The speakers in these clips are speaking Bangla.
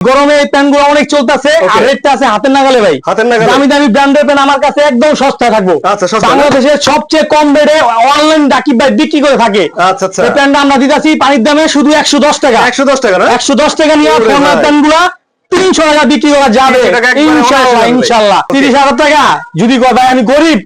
গরমে এই প্যান্টগুলো অনেক চলতেছে আর রেটটা আছে হাতের নাগালে ভাই। হাতের নাগালে? দামি দামি ব্র্যান্ডের প্যান্ট আমার কাছে একদম সস্তা থাকব। আচ্ছা? বাংলাদেশের সবচেয়ে কম রেটে অনলাইন ডাকি ভাই বিক্রি করে থাকে। আচ্ছা আচ্ছা। এই প্যান্টটা আমরা দিতেছি পানির দামে শুধু একশো দশ টাকা। একশো দশ টাকা একশো দশ টাকা নিয়ে প্যান্টগুলা তিনশো টাকা বিক্রি করা যাবে। 300 টাকা একবারে ইনশাল্লাহ ইনশাল্লাহ। তিরিশ হাজার টাকা যদি ভাই আমি গরিব।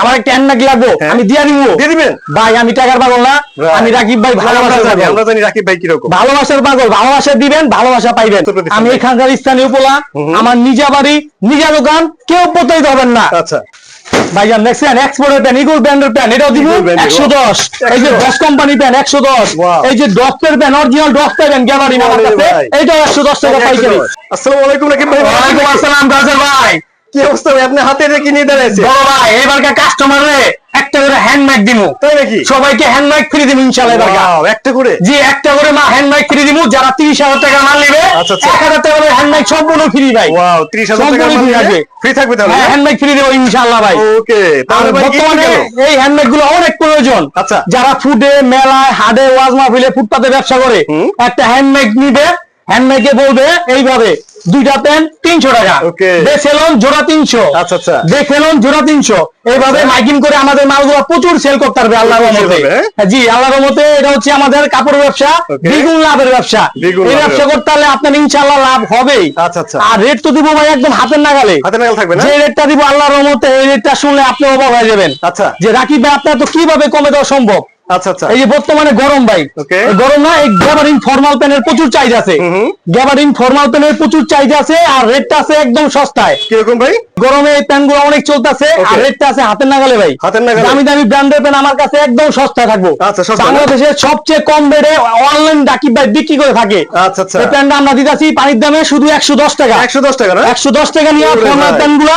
আমার একটা নাকি লাগবো? হ্যাঁ। আমি দিয়ে দিব? দিয়ে দিবেন? ভাই আমি টাকার পাগল না। আমি রাকিব ভাই ভালোবাসার রাকিব ভাই কীরকম। ভালোবাসার পাগল ভালোবাসা দিবেন ভালোবাসা পাইবেন। আমি এখানকার স্থানীয় পোলা আমার নিজা বাড়ি নিজা দোকান কেউ প্রতারিত হবেন না। আচ্ছা। ভাইজান দেখছেন এক্সপোর্টের প্যান ইগুল ব্র্যান্ডের প্যান এটাও দিব? Eagle brand এর, একশো দশ। এই যে 110 দশ কোম্পানি প্যান একশো দশ। Wow. এই যে doctor pan original doctor pan gabardine আমার কাছে এইটাও একশো দশ টাকা পাইকারি। আসসালামু আলাইকুম রাকিব ভাই। ওয়ালাইকুম আসসালাম গাজর ভাই। কি অবস্থা আপনি হাতে রেখে নিয়ে দাঁড়াইছে বড় ভাই এবারকার কাস্টমারে একটা করে হ্যান্ড মাইক দিব তাই নাকি? সবাইকে হ্যান্ড মাইক ফ্রি দিব ইনশাআল্লাহ একটা করে? জি একটা করে মা হ্যান্ড মাইক ফ্রি দিব যারা তিরিশ হাজার টাকা মাল নেবে আচ্ছা, আচ্ছা। এক হাজার টাকা করে হ্যান্ড মাইক সম্পূর্ণ ফ্রি ভাই ওয়াও 30000 টাকা থাকবে। ফ্রি থাকবে তাহলে হ্যাঁ হ্যান্ড মাইক ফ্রি দেবো ইনশাআল্লাহ ভাই। ওকে তাহলে বর্তমানে এই হ্যান্ডমেডগুলো অনেক প্রয়োজন। আচ্ছা। যারা ফুডে মেলায় হাডে ওয়াজ মাহফিলে ফুটপাতে ব্যবসা করে। একটা হ্যান্ডমেড নিবে হ্যান্ডমেডকে বলবে এইভাবে। দুইটা পেন তিনশো টাকা. দেখেলন জোড়া তিনশো আচ্ছা, আচ্ছা। জোড়া তিনশো এইভাবে আচ্ছা। মাইকিং করে আমাদের মালগুলো প্রচুর সেল করতে পারবে আল্লাহর রহমতে হ্যাঁ? জি আল্লাহর রহমতে এটা হচ্ছে আমাদের কাপড় ব্যবসা. দ্বিগুণ লাভের ব্যবসা এই ব্যবসা। করতে হলে আপনার ইনশাআল্লাহ লাভ হবেই আচ্ছা, আচ্ছা। আর রেট তো দিব ভাই একদম হাতের নাগালে হাতে নাগাল থাকবে না যে রেটটা দিব আল্লাহর রহমতে এই রেটটা শুনলে আপনি অবাক হয়ে যাবেন আচ্ছা যে রাকিব ভাই আপনার তো কীভাবে কমে দেওয়া সম্ভব আচ্ছা আচ্ছা। এই যে বর্তমানে গরম ভাই গরম না এই গ্যাবারিন ফর্মাল প্যানের প্রচুর চাহিদা আছে। হুম হুম। গ্যাবারিন ফর্মাল প্যানের প্রচুর চাহিদা আছে আর রেটটা আছে একদম সস্তায়। কীরকম ভাই? গরমে এই প্যানগুলো অনেক চলতেছে আর রেটটা আছে হাতের নাগালে ভাই। হাতের নাগালে? দামি দামি ব্র্যান্ডের প্যান আমার কাছে একদম সস্তায় থাকব। আচ্ছা? বাংলাদেশের সবচেয়ে কম রেটে অনলাইন ডাকিব ভাই বিক্রি করে থাকে। আচ্ছা আচ্ছা। এই প্যানটা আমরা দিতেছি পানির দামে শুধু একশো দশ টাকা। একশো দশ টাকা একশো দশ টাকা নিয়ে ফর্মাল। প্যানগুলা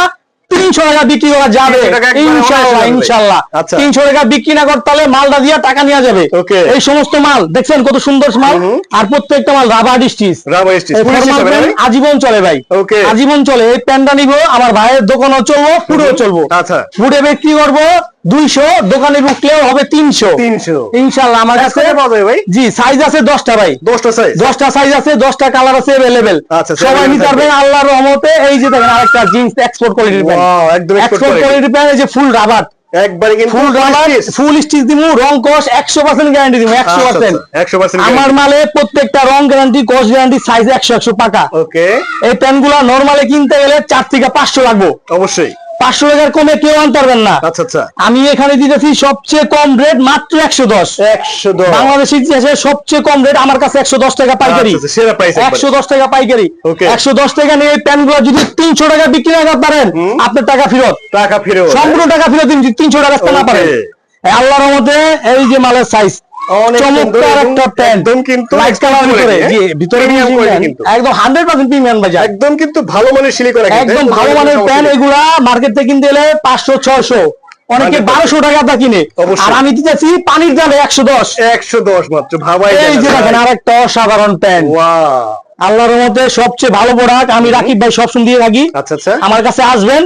তিনশো টাকা বিক্রি করা যাবে। 300 টাকা একবারে ইনশাল্লাহ ইনশাল্লাহ আচ্ছা। তিনশো টাকা বিক্রি না করতে হলে মালটা দিয়ে টাকা নেওয়া যাবে. এই সমস্ত মাল দেখছেন কত সুন্দর মাল। আর প্রত্যেকটা মাল রাবার স্টিচ? আজীবন চলে ভাই. আজীবন চলে। এই প্যান্টটা নিবো আমার ভাইয়ের দোকানও চলবো ফুডেও চলবো। আচ্ছা। ফুডে বিক্রি করব দুইশো দোকানে ঢুকলেও হবে তিনশো। তিনশো। ইনশাল্লাহ আমার কাছে ভাই? জি সাইজ আছে দশটা ভাই। দশটা সাইজ দশটা সাইজ আছে দশটা কালার আছে অ্যাভেলেবেল আচ্ছা, সবাই নিতে পারবেন। আল্লাহর রহমতে। এই যে দেখেন আরেকটা জিন্স এক্সপোর্ট কোয়ালিটির প্যান্ট এক্সপোর্ট quality। কোয়ালিটির প্যান্ট এই যে ফুল রাবার একবারে কিন্তু ফুল রাবার ফুল স্টিচ দিমু রং কস একশো পার্সেন্ট গ্যারান্টি দিমু একশো পার্সেন্ট 100% আমার মালে প্রত্যেকটা রং গ্যারান্টি কস গ্যারান্টি সাইজ একশো একশো পাকা। ওকে এই প্যান্টগুলা নর্মালি কিনতে গেলে চার থেকে পাঁচশো লাগবো। অবশ্যই। পাঁচশো টাকার কমে কেউ আনতে পারবেন না। আচ্ছা আচ্ছা। আমি এখানে দিতেছি সবচেয়ে কম রেট মাত্র একশো দশ। একশো দশ। বাংলাদেশ ইতিহাসে সবচেয়ে কম রেট আমার কাছে একশো দশ টাকা পাইকারি। আচ্ছা, একবারে। একশো দশ টাকা পাইকারি। একশো দশ টাকা নিয়ে প্যান্টগুলো যদি তিনশো টাকা বিক্রি না পারেন আপনার টাকা ফেরত। টাকা ফিরে সম্পূর্ণ টাকা ফেরত দিন তিনশো টাকা না. পারেন। এই আল্লাহর মধ্যে এই যে মালের সাইজ চমৎকার একটা প্যান্ট। একদম কিন্তু লাইট কালার export জি? ভিতরে Premium finishing quality প্যান্ট। কিন্তু। একদম হান্ড্রেড পার্সেন্ট প্রিমিয়াম বাজার। একদম কিন্তু ভালো মানের সিলি করা একদম? ভালো মানের প্যান্ট এগুলা মার্কেট থেকে কিনতে এলে পাঁচশো ছয়শো। অনেকে বারোশো টাকা দা কিনে। আর আমি দিতেছি পানির দামে একশো দশ। একশো দশ মাত্র। ভাবাই এই যে দেখেন আরেকটা অসাধারণ প্যান্ট। আল্লাহর মধ্যে সবচেয়ে ভালো প্রোডাক্ট আমি রাকিব ভাই সবসময় দিয়ে থাকি। আচ্ছা আচ্ছা। আমার কাছে আসবেন।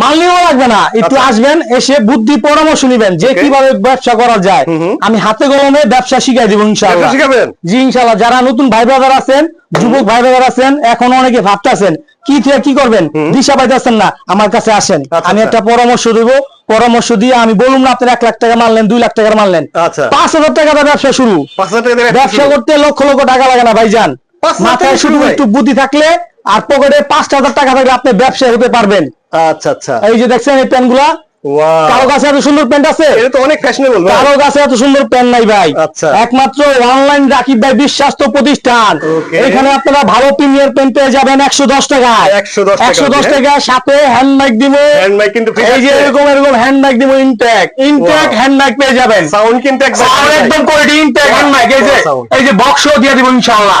মাল লাগবে না। একটু আচ্ছা। আসবেন এসে বুদ্ধি পরামর্শ নিবেন যে কীভাবে ব্যবসা করা যায়। আমি হাতে কলমে ব্যবসা শিখাই দিব ইনশাআল্লাহ। শিখাবেন? জি ইনশাআল্লাহ। যারা নতুন ভাই ব্রাদার আছেন যুবক ভাই ব্রাদার আছেন এখন অনেকে ভাবতেছেন কি থেকে কি করবেন? দিশা পাইতেছেন না আমার কাছে আসেন। আচ্ছা, আমি আচ্ছা। একটা পরামর্শ দিব। পরামর্শ দিয়ে আমি বলুন না আপনার এক লাখ টাকা মারলেন দুই লাখ টাকার মারলেন পাঁচ হাজার টাকা ব্যবসা শুরু। টাকা ব্যবসা করতে লক্ষ লক্ষ টাকা লাগে না পাঁচ হাজার মাথায় শুধু শুরু একটু বুদ্ধি থাকলে আর পকেটে পাঁচ হাজার টাকা থাকলে আপনি ব্যবসায়ী হতে পারবেন। আচ্ছা আচ্ছা এই যে দেখছেন এই প্যান্টগুলা Wow. কারও কাছে এত সুন্দর প্যান্ট আছে? এটা তো অনেক ফ্যাশনেবল কারও কাছে এত সুন্দর প্যান্ট নাই ভাই। আচ্ছা। একমাত্র অনলাইন রাকিব ভাই বিশ্বাস্ত প্রতিষ্ঠান। এখানে আপনারা ভালো প্রিমিয়ার প্যান্ট পেয়ে যাবেন একশো দশ টাকায়। একশো দশ? টাকা সাথে হ্যান্ড মাইক দিব। হ্যান্ড মাইক কিন্তু এই যে এরকম এরকম হ্যান্ড মাইক দিব ইনটেক ইনটেক হ্যান্ড মাইক পেয়ে যাবেন। সাউন্ড কিন্তু একদম কোয়ালিটি হ্যান্ড এই যে. এই দিয়ে দিব ইনশাআল্লাহ।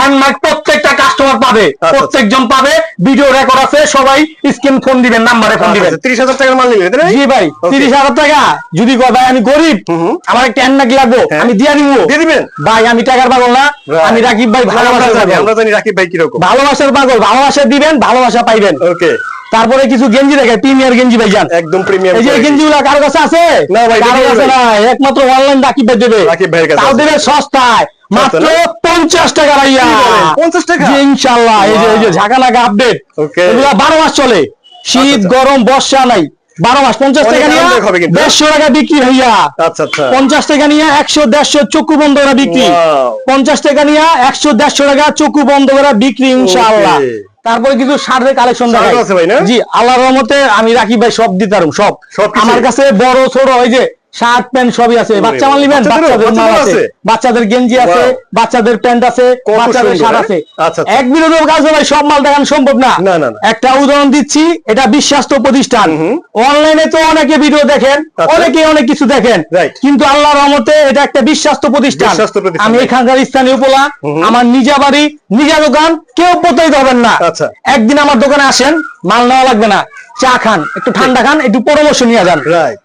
হ্যান্ড প্রত্যেকটা কাস্টমার পাবে। আচ্ছা। প্রত্যেকজন পাবে। ভিডিও রেকর্ড আছে সবাই স্ক্রিন ফোন দিবেন নাম্বারে ফোন দিবেন। ত্রিশ হাজার টাকার মাল নিবেন জি ভাই তিরিশ হাজার টাকা। যদি ভাই আমি গরিব হুম হুম। আমার একটা হ্যান্ড লাগবো হ্যাঁ। আমি দিয়ে দিব। দিয়ে দিবেন? ভাই আমি টাকার পাগল না। আমি রাকিব ভাই আমরা ভালোবাসার জানি, পাগল। আমরা জানি রাকিব ভাই কীরকম। ভালোবাসার পাগল ভালোবাসা দিবেন ভালোবাসা পাইবেন। ওকে তারপরে কিছু গেঞ্জি দেখে প্রিমিয়ার গেঞ্জি ভাইজান একদম প্রিমিয়াম এই যে গেঞ্জি। গুলা কারও কাছে আছে? না ভাই, কারও কাছে না একমাত্র অনলাইন রাকিব ভাই দেবে। রাকিব ভাইয়ের কাছে তাও দেবে সস্তায়। মাত্র না? পঞ্চাশ টাকা ভাইয়া। কি বলেন? 50 টাকা? জি, ইনশাল্লাহ। এই যে এই যে ঝাঁকা লাগা আপডেট. এগুলা বারো মাস চলে। শীত আচ্ছা। গরম বর্ষা নাই। বারো মাস পঞ্চাশ টাকা নিয়ে কিন্তু। দেড়শো টাকা বিক্রি ভাইয়া। আচ্ছা আচ্ছা। পঞ্চাশ টাকা নিয়ে একশো দেড়শো চক্ষু বন্ধ করা বিক্রি। পঞ্চাশ টাকা নিয়ে একশো দেড়শো টাকা চক্ষু বন্ধ করা বিক্রি ইনশাআল্লাহ. তারপরে কিছু শার্টের কালেকশন দেখাই। আছে ভাই, না? জি আল্লাহর রহমতে আমি রাখি ভাই সব দিতে পারব সব। সব আমার কাছে বড় ছোট ওই যে শার্ট প্যান্ট সবই আছে। বাচ্চা মাল নিবেন? বাচ্চাদের মাল আছে। আছে? বাচ্চাদের গেঞ্জি আছে বাচ্চাদের প্যান্ট আছে বাচ্চাদের শার্ট হ্যাঁ? আছে। আচ্ছা, আচ্ছা। এক কাজ ভাই সব মাল দেখানো সম্ভব না। একটা উদাহরণ দিচ্ছি এটা বিশ্বাস্ত প্রতিষ্ঠান। অনলাইনে তো অনেকে ভিডিও দেখেন আচ্ছা। অনেকে অনেক কিছু দেখেন। কিন্তু আল্লাহর রহমতে এটা একটা বিশ্বাস্ত প্রতিষ্ঠান। আমি এখানকার স্থানীয় পোলা আমার নিজা বাড়ি নিজা দোকান কেউ প্রতারিত হবেন না। আচ্ছা। একদিন আমার দোকানে আসেন মাল নেওয়া লাগবে না। চা খান একটু ঠান্ডা খান একটু পরামর্শ নিয়ে যান। রাইট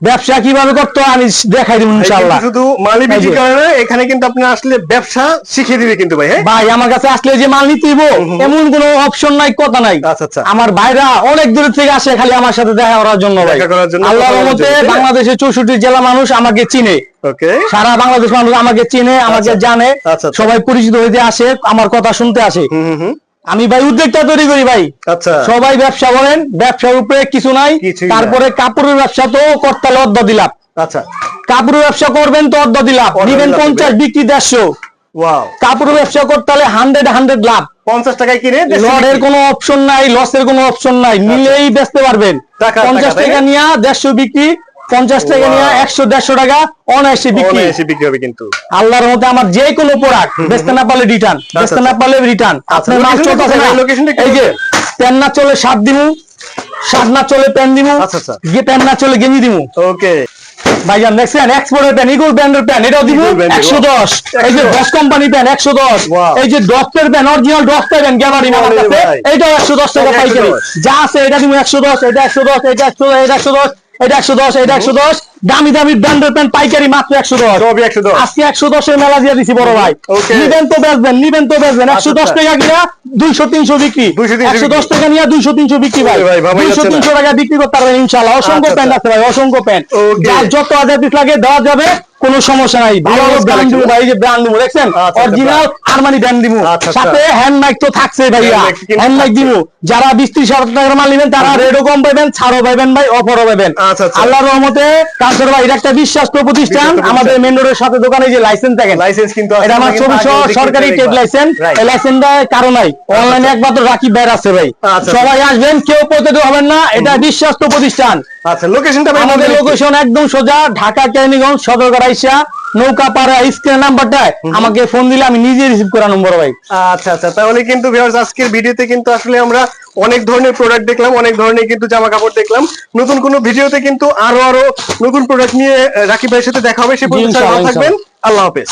ব্যবসা কীভাবে করতে আমি দেখাই দিব ইনশাল্লাহ শুধু মালি বিক্রি করে না এখানে কিন্তু আপনি আসলে ব্যবসা শিখিয়ে দিবে কিন্তু ভাই হ্যাঁ? ভাই আমার কাছে আসলে যে মাল নিতে হইবো, এমন কোনো অপশন নাই কথা নাই। আচ্ছা, আচ্ছা। আমার ভাইরা অনেক দূর থেকে আসে খালি আমার সাথে দেখা করার জন্য ভাই। দেখা করার জন্য, আল্লাহর রহমতে? বাংলাদেশের চৌষট্টি জেলা মানুষ আমাকে চিনে। ওকে। সারা বাংলাদেশ মানুষ আমাকে চিনে আমাকে আচ্ছা। জানে। আচ্ছা, আচ্ছা। সবাই পরিচিত হইতে আসে আমার কথা শুনতে আসে। হুম, হুম। আমি ভাই উদ্যোগটা তৈরি করি ভাই। আচ্ছা। সবাই ব্যবসা করেন ব্যবসার উপরে কিছু নাই তারপরে কাপড়ের ব্যবসা তো করতে হলে অর্ধ দিলাম। আচ্ছা। কাপড়ের ব্যবসা করবেন তো অর্ধ দিলাম নিবেন পঞ্চাশ বিক্রি দেড়শো। কাপড়ের ব্যবসা করতে হলে হান্ড্রেড হান্ড্রেড লাভ। পঞ্চাশ টাকায় কিনে লড়ের। কোনো অপশন নাই লসের কোনো অপশন নাই নিলেই বেচতে পারবেন। টাকা, পঞ্চাশ টাকা? নিয়ে দেড়শো বিক্রি পঞ্চাশ টাকা. নিয়ে একশো দেড়শো টাকা অনায়াসে বিক্রি। বিক্রি হবে কিন্তু। আল্লাহর মধ্যে আমার যে কোনো প্রোডাক্ট বেচতে না পারলে রিটার্ন বেচতে না আচ্ছা। পারলে রিটার্ন আচ্ছা, আপনার মাল চলতেছে না? location টা একটু এই যে বলবেন? প্যান না চলে সাত দিমু সাত না চলে প্যান দিমু আচ্ছা, আচ্ছা। গিয়ে প্যান না চলে গেঞ্জি দিমু। ওকে ভাইজান দেখছেন? এক্সপোর্টের প্যান ইগল ব্র্যান্ডের প্যান এটাও দিব একশো দশ। এই যে দশ কোম্পানি প্যান একশো দশ। এই যে ডক্টর প্যান অরিজিনাল ডক্টর একশো দশ টাকা পাইকারি। যা আছে এটা দিব একশো দশ এটা একশো দশ এটা একশো দশ এটা একশো দশ। এটা একশো দশ এটা একশো দশ দামি দামি ব্র্যান্ডের প্যান পাইকারি মাত্র একশো দশ। একশো দশ। আজকে একশো দশের মেলা দিয়ে দিছি বড় ভাই। নিবেন তো বেচবেন নিবেন তো বেচবেন। একশো দশ আচ্ছা। টাকা কিনা দুইশো তিনশো বিক্রি। একশো দশ টাকা নিয়ে দুইশো তিনশো বিক্রি ভাই। দুইশো তিনশো টাকা বিক্রি করতে পারবেন ইনশাল্লাহ। অসংখ্য আচ্ছা, প্যান্ট আচ্ছা। আছে ভাই অসংখ্য প্যান্ট। যার যত হাজার পিস লাগে দেওয়া যাবে কোনো সমস্যা নাই। ভালো ব্র্যান্ড দিব ভাই যে ব্র্যান্ড দিব দেখছেন? আচ্ছা, অরিজিনাল আরমানি ব্র্যান্ড দিব আচ্ছা, আচ্ছা। সাথে হ্যান্ড মাইক তো থাকছে ভাইয়া। হ্যান্ড মাইক দিব যারা বিশ ত্রিশ হাজার টাকার মাল নেবেন তারা রেডও কম পাবেন ছাড়ও পাবেন ভাই অফারও পাবেন। আচ্ছা, আচ্ছা। আল্লাহর রহমতে কাঞ্চর ভাই এটা একটা বিশ্বাস্ত প্রতিষ্ঠান। আমাদের মেন রোডের সাথে দোকানে যে লাইসেন্স দেখেন। লাইসেন্স কিন্তু এটা আমার ছবি সহ সরকারি ট্রেড লাইসেন্স এই লাইসেন্সটা কারও নাই। অনলাইনে একমাত্র রাকিব আছে ভাই। আচ্ছা। সবাই আসবেন কেউ প্রতিদিন হবেন না। এটা বিশ্বাস্ত প্রতিষ্ঠান। আচ্ছা লোকেশনটা আমাদের লোকেশন একদম সোজা ঢাকা কেরানীগঞ্জ সদর আইসা। নৌকা পাড়া স্ক্রিন নাম্বারটায় আমাকে ফোন দিলে আমি নিজে রিসিভ করা নম্বর ভাই। আচ্ছা আচ্ছা তাহলে কিন্তু ভিউয়ার্স আজকের ভিডিওতে কিন্তু আসলে আমরা অনেক ধরনের প্রোডাক্ট দেখলাম অনেক ধরনের কিন্তু জামা কাপড় দেখলাম। নতুন কোন ভিডিওতে কিন্তু আরও আরও নতুন প্রোডাক্ট নিয়ে রাকিব ভাইয়ের সাথে দেখা হবে সে পর্যন্ত থাকবেন। আল্লাহ হাফেজ।